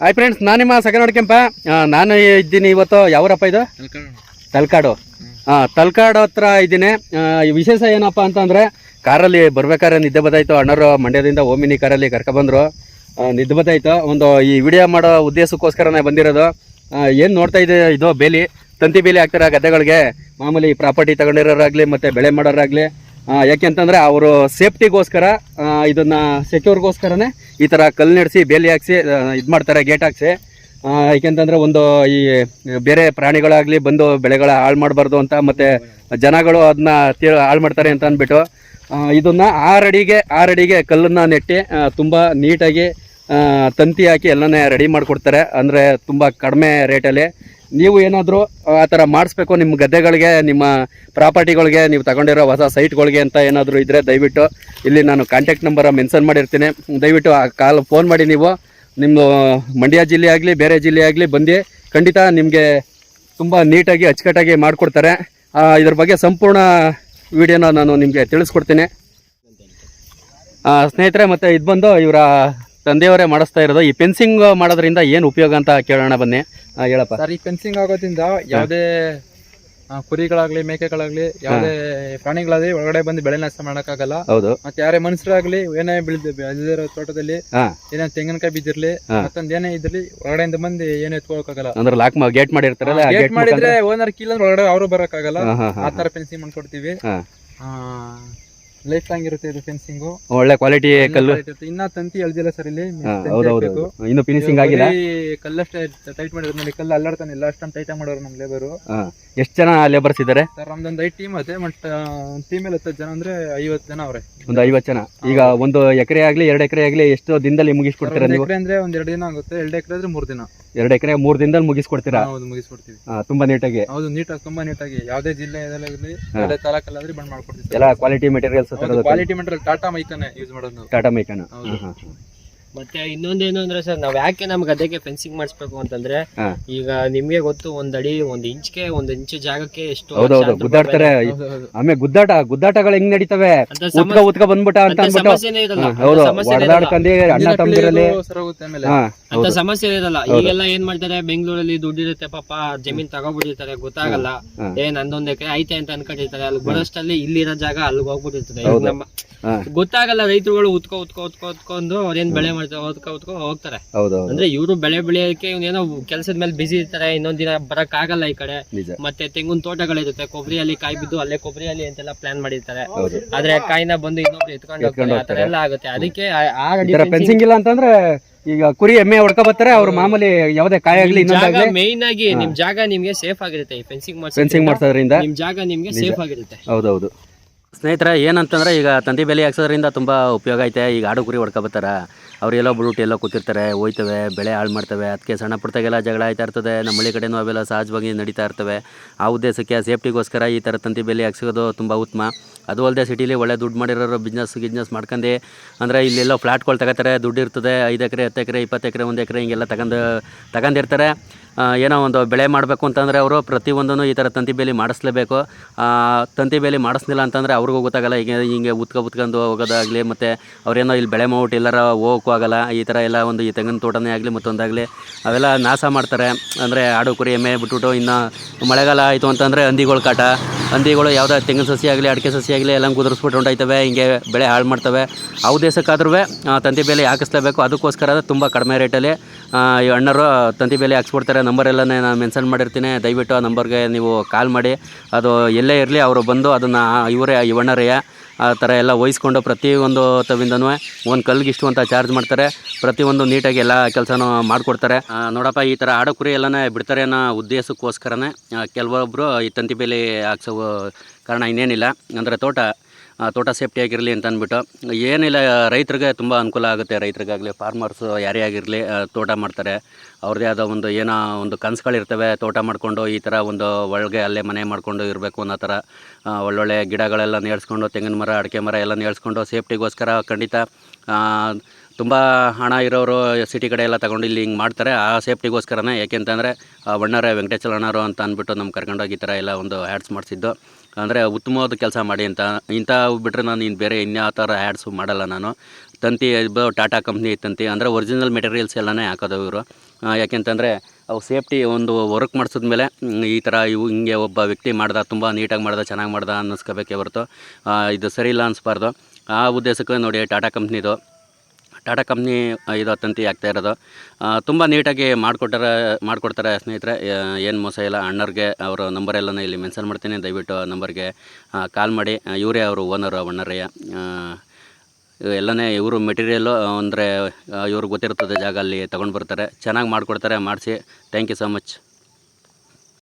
Hi friends ನಾನು ನಿಮ್ಮ ಸಗನಾಡ್ ಕೆಂಪ. ನಾನು ಇದ್ದೀನಿ ಇವತ್ತು ಯಾವರಪ್ಪ ಇದು? ತಲ್ಕಾಡು. ಹಾಂ ತಲ್ಕಾಡು ಹತ್ರ ಇದ್ದೀನಿ. ವಿಶೇಷ ಏನಪ್ಪ ಅಂತಂದರೆ, ಕಾರಲ್ಲಿ ಬರ್ಬೇಕಾದ್ರೆ ನಿದ್ದೆ ಬದಾಯಿತು. ಅಣ್ಣರು ಮಂಡ್ಯದಿಂದ ಓಮಿನಿ ಕಾರಲ್ಲಿ ಕರ್ಕೊಬಂದರು ನಿದ್ದೆ ಬದಾಯಿತು. ಒಂದು ಈ ವಿಡಿಯೋ ಮಾಡೋ ಉದ್ದೇಶಕ್ಕೋಸ್ಕರನೇ ಬಂದಿರೋದು. ಏನು ನೋಡ್ತಾ ಇದೆ ಇದು? ಬೇಲಿ. ತಂತಿ ಬೇಲಿ ಹಾಕ್ತಾರೆ ಗದ್ದೆಗಳಿಗೆ ಮಾಮೂಲಿ ಪ್ರಾಪರ್ಟಿ ತಗೊಂಡಿರೋರಾಗಲಿ, ಮತ್ತು ಬೆಳೆ ಮಾಡೋರಾಗಲಿ ಯಾಕೆಂತಂದರೆ ಅವರು ಸೇಫ್ಟಿಗೋಸ್ಕರ ಇದನ್ನ ಸೆಕ್ಯೂರ್ಗೋಸ್ಕರನೇ ಈ ಥರ ಕಲ್ಲು ನಡೆಸಿ, ಬೇಲಿ ಹಾಕ್ಸಿ ಇದು ಮಾಡ್ತಾರೆ, ಗೇಟ್ ಹಾಕ್ಸಿ. ಯಾಕೆ ಯಾಕೆಂತಂದ್ರೆ ಒಂದು ಈ ಬೇರೆ ಪ್ರಾಣಿಗಳಾಗ್ಲಿ ಬಂದು ಬೆಳೆಗಳ ಹಾಳು ಮಾಡಬಾರ್ದು ಅಂತ ಮತ್ತೆ ಜನಗಳು ಅದನ್ನ ಹಾಳು ಮಾಡ್ತಾರೆ ಅಂತ ಅಂದ್ಬಿಟ್ಟು ಇದನ್ನು ಆರಡಿಗೆ ಆರಡಿಗೆ ಕಲ್ಲನ್ನ ನೆಟ್ಟಿ ತುಂಬಾ ನೀಟಾಗಿ ತಂತಿ ಹಾಕಿ ಎಲ್ಲನೇ ರೆಡಿ ಮಾಡಿಕೊಡ್ತಾರೆ. ಅಂದ್ರೆ ತುಂಬಾ ಕಡಿಮೆ ರೇಟಲ್ಲಿ. ನೀವು ಏನಾದರೂ, ಆ ಥರ ಮಾಡಿಸ್ಬೇಕು ನಿಮ್ಮ ಗದ್ದೆಗಳಿಗೆ, ನಿಮ್ಮ ಪ್ರಾಪರ್ಟಿಗಳಿಗೆ, ನೀವು ತಗೊಂಡಿರೋ ಹೊಸ ಸೈಟ್ಗಳಿಗೆ ಅಂತ ಏನಾದರೂ ಇದ್ದರೆ ದಯವಿಟ್ಟು ಇಲ್ಲಿ ನಾನು ಕಾಂಟ್ಯಾಕ್ಟ್ ನಂಬರ ಮೆನ್ಷನ್ ಮಾಡಿರ್ತೀನಿ. ದಯವಿಟ್ಟು ಆ ಕಾಲ್ ಫೋನ್ ಮಾಡಿ ನೀವು. ನಿಮ್ಮ ಮಂಡ್ಯ ಜಿಲ್ಲೆ ಆಗಲಿ, ಬೇರೆ ಜಿಲ್ಲೆ ಆಗಲಿ ಬಂದು ಖಂಡಿತ ನಿಮಗೆ ತುಂಬ ನೀಟಾಗಿ, ಅಚ್ಚುಕಟ್ಟಾಗಿ ಮಾಡಿಕೊಡ್ತಾರೆ. ಇದ್ರ ಬಗ್ಗೆ ಸಂಪೂರ್ಣ ವಿಡಿಯೋನ ನಾನು ನಿಮಗೆ ತಿಳಿಸ್ಕೊಡ್ತೀನಿ. ಸ್ನೇಹಿತರೆ, ಮತ್ತು ಇದು ಬಂದು ಇವರ ತಂದೆಯವರೇ ಮಾಡಿಸ್ತಾ ಇರೋದು. ಈ ಫೆನ್ಸಿಂಗ್ ಮಾಡೋದ್ರಿಂದ ಏನು ಉಪಯೋಗ ಅಂತ ಕೇಳೋಣ ಬನ್ನಿ. ಹೇಳಪ್ಪ. ಸರ್ ಈ ಫೆನ್ಸಿಂಗ್ ಆಗೋದ್ರಿಂದ ಯಾವುದೇ ಕುರಿಗಳಾಗ್ಲಿ ಮೇಕೆಗಳಾಗ್ಲಿ ಯಾವುದೇ ಪ್ರಾಣಿಗಳಾಗ್ಲಿ ಒಳಗಡೆ ಬಂದು ಬೆಳೆ ನಾಶ ಮಾಡಕ್ಕಾಗಲ್ಲ. ಹೌದು. ಮತ್ತೆ ಯಾರೇ ಮನುಷ್ಯರಾಗ್ಲಿ ಏನೇ ಬೆಳೆದ ಬೆಳೆದಿರೋ ತೋಟದಲ್ಲಿ ಏನೇ ತೆಂಗಿನಕಾಯಿ ಬಿದ್ದಿರ್ಲಿ ಮತ್ತೊಂದು ಏನೇ ಇದ್ರಲ್ಲಿ ಒಳಗಡೆಯಿಂದ ಬಂದು ಏನೇ ಎತ್ಕೊಳಕ್ಕಾಗಲ್ಲ. ಅಂದ್ರೆ ಲಾಕ್ ಗೇಟ್ ಮಾಡಿರ್ತಾರಲ್ಲ ಗೇಟ್ ಮಾಡಿದ್ರೆ ಓನರ್ ಕೀಲ್ ಅಂದ್ರೆ ಒಳಗಡೆ ಅವರು ಬರಕ್ಕಾಗಲ್ಲ. ಆ ತರ ಫೆನ್ಸಿಂಗ್ ಮಾಡ್ಕೊಡ್ತೀವಿ. ಲೈಫ್ ಲಾಂಗ್ ಇರುತ್ತೆ ಇದು ಫೆನ್ಸಿಂಗು ಒಳ್ಳೆ ಕ್ವಾಲಿಟಿ ಕಲ್ಲು. ಇನ್ನ ತಂತಿ ಎಳ್ದಿಲ್ಲ ಸರ್ ಇಲ್ಲಿ. ಹೌದೌದು ಇನ್ನು ಫಿನಿಶಿಂಗ್ ಆಗಿಲ್ಲ. ಕಲ್ಲಷ್ಟೇ ಟೈಟ್ ಮಾಡಿದ್ರು ನೋಡಿ ಕಲ್ಲು ಅಲ್ಲಾಡ್ತಾನೆ ಇಲ್ಲ ಅಷ್ಟೊಂದು ಟೈಟ್ ಮಾಡೋರು ನಮ್ ಲೇಬರು ಎಷ್ಟು ಜನ ಲೇಬರ್ಸ್ ಇದ್ದಾರೆ ಸರ್ ನಮ್ದೊಂದು ಐದು ಟೀಮ್ ಇದೆ ಬಟ್ ಟೀಮ್ ಅಲ್ಲಿ ಹತ್ತು ಜನ ಅಂದ್ರೆ ಐವತ್ತು ಜನ ಅವ್ರೆ. ಒಂದು ಐವತ್ತು ಜನ. ಈಗ ಒಂದು ಎಕರೆ ಆಗ್ಲಿ ಎರಡು ಎಕರೆ ಆಗಲಿ ಎಷ್ಟು ದಿನದಲ್ಲಿ ಮುಗಿಸ್ಕೊಡ್ತೀರಾ ನೀವು? ಅಂದ್ರೆ ಒಂದ್ ಎರಡು ದಿನ ಆಗುತ್ತೆ ಎರಡು ಎಕರೆ ಆದ್ರೆ ಮೂರ್ ದಿನ. ಎರಡು ಎಕರೆ ಮೂರು ದಿನದಲ್ಲಿ ಮುಗಿಸ್ಕೊಡ್ತೀರಾ? ಹೌದು ಮುಗಿಸ್ಕೊಡ್ತೀವಿ. ತುಂಬಾ ನೀಟಾಗಿ ಹೌದು ನೀಟಾಗಿ ತುಂಬಾ ನೀಟಾಗಿ ಯಾವುದೇ ಜಿಲ್ಲೆ ಯಾವುದೇ ತಾಲೂಕಲ್ಲಾದ್ರೆ ಬಂದ್ ಮಾಡ್ಕೊಡ್ತೀವಿ ಎಲ್ಲ ಕ್ವಾಲಿಟಿ ಮೆಟೀರಿಯಲ್ಸ್ ತರೋದು ಕ್ವಾಲಿಟಿ ಮೆಟೀರಿಯಲ್ ಟಾಟಾ ಮೈಕನೆ ಯೂಸ್ ಮಾಡೋದು ಟಾಟಾ ಮೈಕನ. ಮತ್ತೆ ಇನ್ನೊಂದೇನು ಅಂದ್ರೆ ಸರ್ ನಾವ್ ಯಾಕೆ ನಮ್ ಗದ್ದೆಗೆ ಫೆನ್ಸಿಂಗ್ ಮಾಡಿಸ್ಬೇಕು ಅಂತಂದ್ರೆ ಹಾ. ಈಗ ನಿಮ್ಗೆ ಗೊತ್ತು ಒಂದ್ ಅಡಿ ಒಂದ್ ಇಂಚ್ಗೆ ಒಂದ್ ಇಂಚು ಜಾಗಕ್ಕೆ ಎಷ್ಟು ಹೌದೌದು ಲಕ್ಷಾಂತರ ಗುದ್ದಾಡ್ತಾರೆ. ಆಮೇಲೆ ಗುದ್ದಾಟ ಗುದ್ದಾಟಗಳು ಹೆಂಗ್ ನಡೀತವೆ? ಅಂತ ಉತ್ಕ ಸಮಸ್ಯೆ- ಉತ್ಕ ಬಂದ್ಬಿಟ್ಟ ಅಂತ ಅಂತ ಅನ್ಬಿಟ್ಟು ಸಮಸ್ಯೆನೇ ಇರಲ್ಲ. ಹಾ, ಅಂತ ಹೌದು. ಸಮಸ್ಯೆನೇ ಇರಲ್ಲ. ಹೊಡೆದಾಡ್ಕಂಡು ಅಣ್ಣ ಹಾ ಅಂತ ಹೌದು. ಸಮಸ್ಯೆ ಇರಲ್ಲ. ಈಗೆಲ್ಲ ಏನ್ ಮಾಡ್ತಾರೆ? ಬೆಂಗಳೂರಲ್ಲಿ ದುಡ್ಡಿರುತ್ತೆ ಪಾಪ ಜಮೀನ್ ತಗೋಬಿಟ್ಟಿರ್ತಾರೆ. ಗೊತ್ತಾಗಲ್ಲ. ಏನ್ ಏ ನಂದೊಂದ್ ಎಕರೆ ಐತೆ ಅಂತ ಅನ್ಕೊಂಡಿರ್ತಾರೆ. ಅಲ್ಲಿ ಬರೋಷ್ಟಲ್ಲಿ ಇಲ್ಲಿರೋ ಜಾಗ ಅಲ್ಲಿಗೆ ಹೋಗ್ಬಿಟ್ಟಿರ್ತದೆ. ಈಗ ನಮ್ಮ ಗೊತ್ತಾಗಲ್ಲ ರೈತರುಗಳು ಉತ್ಕೊ ಉತ್ಕೋ ಉತ್ಕೊ ಉತ್ಕೊಂಡು ಅವ್ರೇನ್ ಬೆಳೆ ಮಾಡ್ತಾರೆ ಉತ್ಕೊ ಉತ್ಕೋ ಹೋಗ್ತಾರೆ. ಅಂದ್ರೆ ಇವರು ಬೆಳೆ ಬೆಳೆಯೋಕೆ ಏನೋ ಕೆಲಸದ ಮೇಲೆ ಬಿಸಿ ಇರ್ತಾರೆ ಇನ್ನೊಂದ್ ದಿನ ಬರಕ್ ಆಗಲ್ಲ ಈ ಕಡೆ. ಮತ್ತೆ ತೆಂಗಿನ ತೋಟಗಳಿರುತ್ತೆ ಕೊಬ್ಬರಿಯಲ್ಲಿ ಕಾಯಿ ಬಿದ್ದು ಅಲ್ಲೇ ಕೊಬ್ಬರಿಯಲ್ಲಿ ಅಂತೆಲ್ಲ ಪ್ಲಾನ್ ಮಾಡಿರ್ತಾರೆ. ಆದ್ರೆ ಕಾಯಿನ ಬಂದು ಇನ್ನೊಬ್ರು ಎತ್ಕೊಂಡು ಹೋಗ್ತಾರೆ ಆತರ ಎಲ್ಲ ಆಗುತ್ತೆ. ಅದಕ್ಕೆ ಆ- ಫೆನ್ಸಿಂಗ್ ಇಲ್ಲ ಅಂತಂದ್ರೆ ಈಗ ಕುರಿ ಎಮ್ಮೆ ಹೊಡ್ಕೊ ಬರ್ತಾರೆ ಅವ್ರು ಮಾಮೂಲಿ ಯಾವ್ದೇ ಕಾಯಿ ಆಗ್ಲಿ ಮೇನ್ ಆಗಿ ನಿಮ್ ಜಾಗ ನಿಮ್ಗೆ ಸೇಫ್ ಆಗಿರುತ್ತೆ ಫೆನ್ಸಿಂಗ್ ಫೆನ್ಸಿಂಗ್ ಮಾಡ್ಸೋದ್ರಿಂದ. ನಿಮ್ ಜಾಗ ನಿಮ್ಗೆ ಸೇಫ್ ಆಗಿರುತ್ತೆ. ಹೌದೌದು. ಸ್ನೇಹಿತರೆ, ಏನಂತಂದ್ರೆ ಈಗ ತಂತಿ ಬೇಲಿ ಹಾಕ್ಸೋದ್ರಿಂದ ತುಂಬ ಉಪಯೋಗ ಐತೆ. ಈಗ ಆಡು ಕುರಿ ಹೊಡ್ಕೊಬತ್ತಾರೆ. ಅವ್ರು ಎಲ್ಲೋ ಬಿಡ್ಬಿಟ್ಟು ಎಲ್ಲೋ ಕೂತಿರ್ತಾರೆ, ಹೋಯ್ತವೆ, ಬೆಳೆ ಹಾಳು ಮಾಡ್ತವೆ. ಅದಕ್ಕೆ ಸಣ್ಣ ಪುಟ್ಟಾಗೆಲ್ಲ ಜಗಳ ಆಯ್ತಾ ಇರ್ತದೆ. ನಮ್ಮ ಹಳ್ಳಿ ಕಡೆನೂ ಅವೆಲ್ಲ ಸಹಜವಾಗಿ ನಡೀತಾ ಇರ್ತವೆ. ಆ ಉದ್ದೇಶಕ್ಕೆ ಸೇಫ್ಟಿಗೋಸ್ಕರ ಈ ಥರ ತಂತಿ ಬೇಲಿ ಹಾಕ್ಸೋದು ತುಂಬ ಉತ್ತಮ. ಅದು ಅಲ್ಲದೆ ಸಿಟಿಲಿ ಒಳ್ಳೆ ದುಡ್ಡು ಮಾಡಿರೋರು ಬಿಸ್ನೆಸ್ ಗಿಸ್ನೆಸ್ ಮಾಡ್ಕೊಂಡು, ಅಂದರೆ ಇಲ್ಲೆಲ್ಲ ಫ್ಲಾಟ್ಗಳು ತಗೋತಾರೆ, ದುಡ್ಡು ಇರ್ತದೆ, ಐದು ಎಕರೆ, ಹತ್ತು ಎಕರೆ, ಇಪ್ಪತ್ತು ಎಕರೆ, ಒಂದು ಎಕರೆ ಹಿಂಗೆಲ್ಲ ತಗೊಂಡು, ತಗೊಂಡಿರ್ತಾರೆ. ಏನೋ ಒಂದು ಬೆಳೆ ಮಾಡಬೇಕು ಅಂತಂದರೆ ಅವರು ಪ್ರತಿಯೊಂದನ್ನು ಈ ಥರ ತಂತಿ ಬೇಲಿ ಮಾಡಿಸ್ಲೇಬೇಕು. ತಂತಿ ಬೇಲಿ ಮಾಡಿಸ್ಲಿಲ್ಲ ಅಂತಂದರೆ ಅವ್ರಿಗೂ ಗೊತ್ತಾಗಲ್ಲ ಈಗ ಹಿಂಗೆ ಉತ್ಕ ಉತ್ಕೊಂಡು ಹೋಗೋದಾಗಲಿ ಮತ್ತು ಅವ್ರೇನೋ ಇಲ್ಲಿ ಬೆಳೆ ಮಾಡ್ಬಿಟ್ಟು ಎಲ್ಲರ ಹೋಗೋಕ್ಕೂ ಆಗಲ್ಲ, ಈ ಥರ ಎಲ್ಲ ಒಂದು ಈ ತೆಂಗಿನ ತೋಟನೇ ಆಗಲಿ ಮತ್ತೊಂದಾಗಲಿ, ಅವೆಲ್ಲ ನಾಶ ಮಾಡ್ತಾರೆ. ಅಂದರೆ ಆಡು ಕುರಿ ಎಮ್ಮೆ ಬಿಟ್ಬಿಟ್ಟು ಇನ್ನು ಮಳೆಗಾಲ ಆಯಿತು ಅಂತಂದರೆ ಹಂದಿಗಳು ಕಾಟ ಹಂದಿಗಳು ಯಾವುದೇ ತೆಂಗಿನ ಸಸಿ ಆಗಲಿ, ಅಡಿಕೆ ಸಸಿ ಆಗಲಿ ಎಲ್ಲ ಕುದುರಿಸ್ಬಿಟ್ಟು ಹೊಂಟೋಯ್ತವೆ ಹಿಂಗೆ ಬೆಳೆ ಹಾಳು ಮಾಡ್ತವೆ. ಆ ದೇಶಕ್ಕಾದ್ರೂ ತಂತಿ ಬೇಲಿ ಹಾಕಿಸ್ಲೇಬೇಕು. ಅದಕ್ಕೋಸ್ಕರ ತುಂಬ ಕಡಿಮೆ ರೇಟಲ್ಲಿ ಈ ಅಣ್ಣರು ತಂತಿ ಬೇಲಿ ಹಾಕ್ಸ್ಬಿಡ್ತಾರೆ. ನಂಬರೆಲ್ಲ ನಾನು ಮೆನ್ಷನ್ ಮಾಡಿರ್ತೀನಿ. ದಯವಿಟ್ಟು ಆ ನಂಬರ್ಗೆ ನೀವು ಕಾಲ್ ಮಾಡಿ. ಅದು ಎಲ್ಲೇ ಇರಲಿ, ಅವರು ಬಂದು ಅದನ್ನು ಇವರೇ ಇವಣ್ಣರಯ್ಯ ಆ ಥರ ಎಲ್ಲ ವಹಿಸ್ಕೊಂಡು ಪ್ರತಿಯೊಂದು ತವಿಂದನೂ ಒಂದು ಕಲ್ಗೆ ಇಷ್ಟು ಅಂತ ಚಾರ್ಜ್ ಮಾಡ್ತಾರೆ. ಪ್ರತಿಯೊಂದು ನೀಟಾಗಿ ಎಲ್ಲ ಕೆಲಸನೂ ಮಾಡಿಕೊಡ್ತಾರೆ. ನೋಡಪ್ಪ, ಈ ಥರ ಆಡು ಕುರಿ ಎಲ್ಲನೇ ಬಿಡ್ತಾರೆ ಅನ್ನೋ ಉದ್ದೇಶಕ್ಕೋಸ್ಕರನೇ ಕೆಲವೊಬ್ಬರು ಈ ತಂತಿ ಬೇಲಿ ಹಾಕ್ಸೋ ಕಾರಣ ಇನ್ನೇನಿಲ್ಲ. ಅಂದರೆ ತೋಟ ತೋಟ ಸೇಫ್ಟಿ ಆಗಿರಲಿ ಅಂತ ಅಂದ್ಬಿಟ್ಟು. ಏನಿಲ್ಲ, ರೈತರಿಗೆ ತುಂಬ ಅನುಕೂಲ ಆಗುತ್ತೆ. ರೈತರಿಗಾಗಲಿ ಫಾರ್ಮರ್ಸು ಯಾರೇ ಆಗಿರಲಿ ತೋಟ ಮಾಡ್ತಾರೆ. ಅವ್ರದ್ದೇ ಆದ ಒಂದು ಏನೋ ಒಂದು ಕನಸುಗಳಿರ್ತವೆ. ತೋಟ ಮಾಡಿಕೊಂಡು ಈ ಥರ ಒಂದು ಒಳಗೆ ಅಲ್ಲೇ ಮನೆ ಮಾಡಿಕೊಂಡು ಇರಬೇಕು ಅನ್ನೋ ಥರ ಒಳ್ಳೊಳ್ಳೆ ಗಿಡಗಳೆಲ್ಲ ನೇಳ್ಸ್ಕೊಂಡು ತೆಂಗಿನ ಮರ, ಅಡಿಕೆ ಮರ ಎಲ್ಲ ನೇಳ್ಸ್ಕೊಂಡು ಸೇಫ್ಟಿಗೋಸ್ಕರ ಖಂಡಿತ ತುಂಬ ಹಣ ಇರೋರು ಸಿಟಿ ಕಡೆ ಎಲ್ಲ ತಗೊಂಡು ಇಲ್ಲಿ ಹಿಂಗೆ ಮಾಡ್ತಾರೆ. ಆ ಸೇಫ್ಟಿಗೋಸ್ಕರನೇ. ಯಾಕೆಂತಂದರೆ ಬಣ್ಣಾರೆ ವೆಂಕಟೇಶ್ವರ ಅಣ್ಣರು ಅಂತ ಅಂದ್ಬಿಟ್ಟು ನಮ್ಮ ಕರ್ಕೊಂಡೋಗಿ ಈ ಥರ ಎಲ್ಲ ಒಂದು ಆ್ಯಡ್ಸ್ ಮಾಡಿಸಿದ್ದು. ಅಂದರೆ ಉತ್ತಮವಾದ ಕೆಲಸ ಮಾಡಿ ಅಂತ. ಇಂಥ ಬಿಟ್ಟರೆ ನಾನು ಇನ್ನು ಬೇರೆ ಇನ್ಯಾವ ಥರ ಆ್ಯಡ್ಸು ಮಾಡಲ್ಲ ನಾನು. ತಂತಿ ಟಾಟಾ ಕಂಪ್ನಿ ತಂತಿ. ಅಂದರೆ ಒರಿಜಿನಲ್ ಮೆಟೀರಿಯಲ್ಸ್ ಎಲ್ಲನೇ ಹಾಕೋದು ಇವರು. ಯಾಕೆಂತಂದರೆ ಅವು ಸೇಫ್ಟಿ ಒಂದು ವರ್ಕ್ ಮಾಡಿಸಿದ್ಮೇಲೆ ಈ ಥರ ಇವು ಹಿಂಗೆ ಒಬ್ಬ ವ್ಯಕ್ತಿ ಮಾಡ್ದ, ತುಂಬ ನೀಟಾಗಿ ಮಾಡ್ದ, ಚೆನ್ನಾಗಿ ಮಾಡ್ದ ಅನ್ನಿಸ್ಕೋಬೇಕೇ ಹೊರತು. ಇದು ಸರಿ ಇಲ್ಲ ಅನ್ನಿಸ್ಬಾರ್ದು ಆ ಉದ್ದೇಶಕ್ಕೆ ನೋಡಿ ಟಾಟಾ ಕಂಪ್ನಿದು ಟಾಟಾ ಕಂಪ್ನಿ ಇದು ತಂತಿ ಆಗ್ತಾ ಇರೋದು. ತುಂಬ ನೀಟಾಗಿ ಮಾಡಿಕೊಟ್ಟಾರೆ, ಮಾಡಿಕೊಡ್ತಾರೆ ಸ್ನೇಹಿತರೆ. ಏನು ಮೋಸ ಇಲ್ಲ. ಅಣ್ಣರಿಗೆ ಅವರ ನಂಬರ್ ಎಲ್ಲನೂ ಇಲ್ಲಿ ಮೆನ್ಷನ್ ಮಾಡ್ತೀನಿ. ದಯವಿಟ್ಟು ನಂಬರ್ಗೆ ಕಾಲ್ ಮಾಡಿ. ಇವರೇ ಅವರು ಓನರು ಅಣ್ಣರಯ್ಯ. ಎಲ್ಲನೇ ಇವರು ಮೆಟೀರಿಯಲ್ಲು ಅಂದರೆ ಇವ್ರಿಗೆ ಗೊತ್ತಿರ್ತದೆ ಜಾಗ ಅಲ್ಲಿ ತೊಗೊಂಡು ಬರ್ತಾರೆ. ಚೆನ್ನಾಗಿ ಮಾಡಿಕೊಡ್ತಾರೆ, ಮಾಡಿಸಿ. Thank you so much